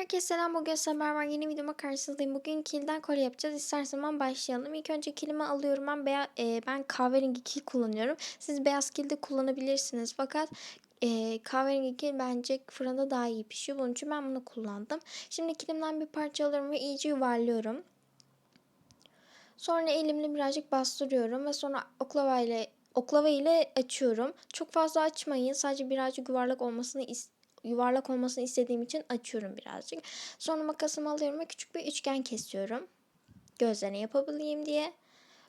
Herkese selam. Bugün sizlerle var. Yeni videoma karşınızdayım. Bugün kilden kolye yapacağız. İstersen ben başlayalım. İlk önce kilimi alıyorum. Ben beya, e, ben kahverengi kil kullanıyorum. Siz beyaz kil de kullanabilirsiniz. Fakat e, kahverengi kil bence fırında daha iyi pişiyor. Bunun için ben bunu kullandım. Şimdi kilimden bir parça alıyorum ve iyice yuvarlıyorum. Sonra elimle birazcık bastırıyorum ve sonra oklava ile oklava ile açıyorum. Çok fazla açmayın. Sadece birazcık yuvarlak olmasını istiyorum yuvarlak olmasını istediğim için açıyorum birazcık. Sonra makasımı alıyorum ve küçük bir üçgen kesiyorum. Gözlerine yapabileyim diye.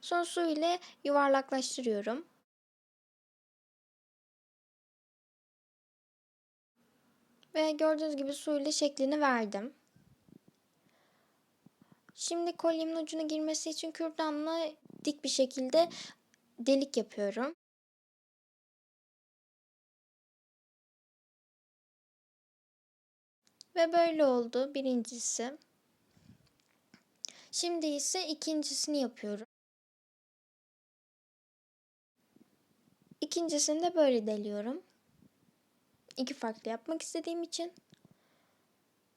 Sonra su ile yuvarlaklaştırıyorum. Ve gördüğünüz gibi su ile şeklini verdim. Şimdi kolyemin ucuna girmesi için kürdanla dik bir şekilde delik yapıyorum. Ve böyle oldu birincisi. Şimdi ise ikincisini yapıyorum. İkincisini de böyle deliyorum. İki farklı yapmak istediğim için.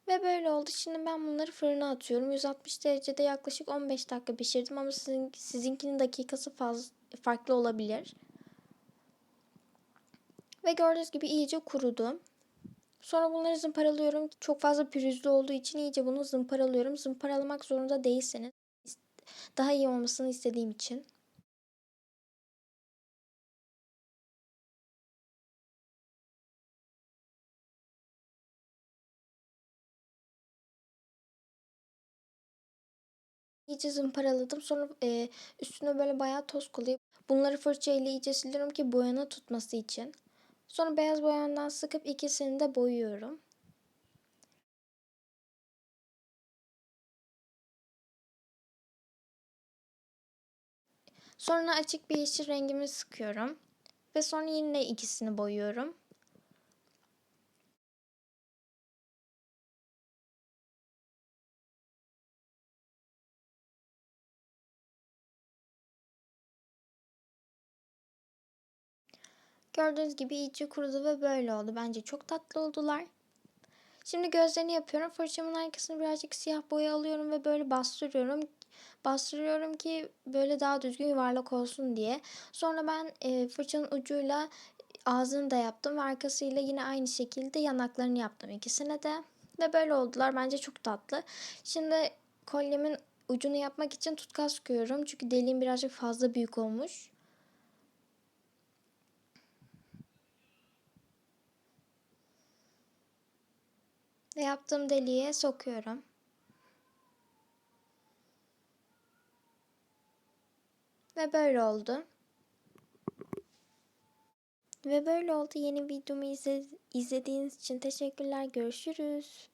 Ve böyle oldu. Şimdi ben bunları fırına atıyorum. 160 derecede yaklaşık 15 dakika pişirdim ama sizin, sizinkinin dakikası fazla farklı olabilir. Ve gördüğünüz gibi iyice kurudu. Sonra bunları zımparalıyorum. Çok fazla pürüzlü olduğu için iyice bunu zımparalıyorum. Zımparalamak zorunda değilseniz daha iyi olmasını istediğim için. İyice zımparaladım. Sonra e, üstüne böyle bayağı toz kolayıp bunları fırça ile iyice siliyorum ki boyana tutması için. Sonra beyaz boyandan sıkıp ikisini de boyuyorum. Sonra açık bir yeşil rengimi sıkıyorum. Ve sonra yine ikisini boyuyorum. Gördüğünüz gibi iyice kurudu ve böyle oldu. Bence çok tatlı oldular. Şimdi gözlerini yapıyorum. Fırçamın arkasını birazcık siyah boya alıyorum ve böyle bastırıyorum. Bastırıyorum ki böyle daha düzgün yuvarlak olsun diye. Sonra ben e, fırçanın ucuyla ağzını da yaptım ve arkasıyla yine aynı şekilde yanaklarını yaptım ikisine de. Ve böyle oldular. Bence çok tatlı. Şimdi kolyemin ucunu yapmak için tutkal sıkıyorum. Çünkü deliğim birazcık fazla büyük olmuş. Ve yaptığım deliğe sokuyorum. Ve böyle oldu. Ve böyle oldu. Yeni videomu izlediğiniz için teşekkürler. Görüşürüz.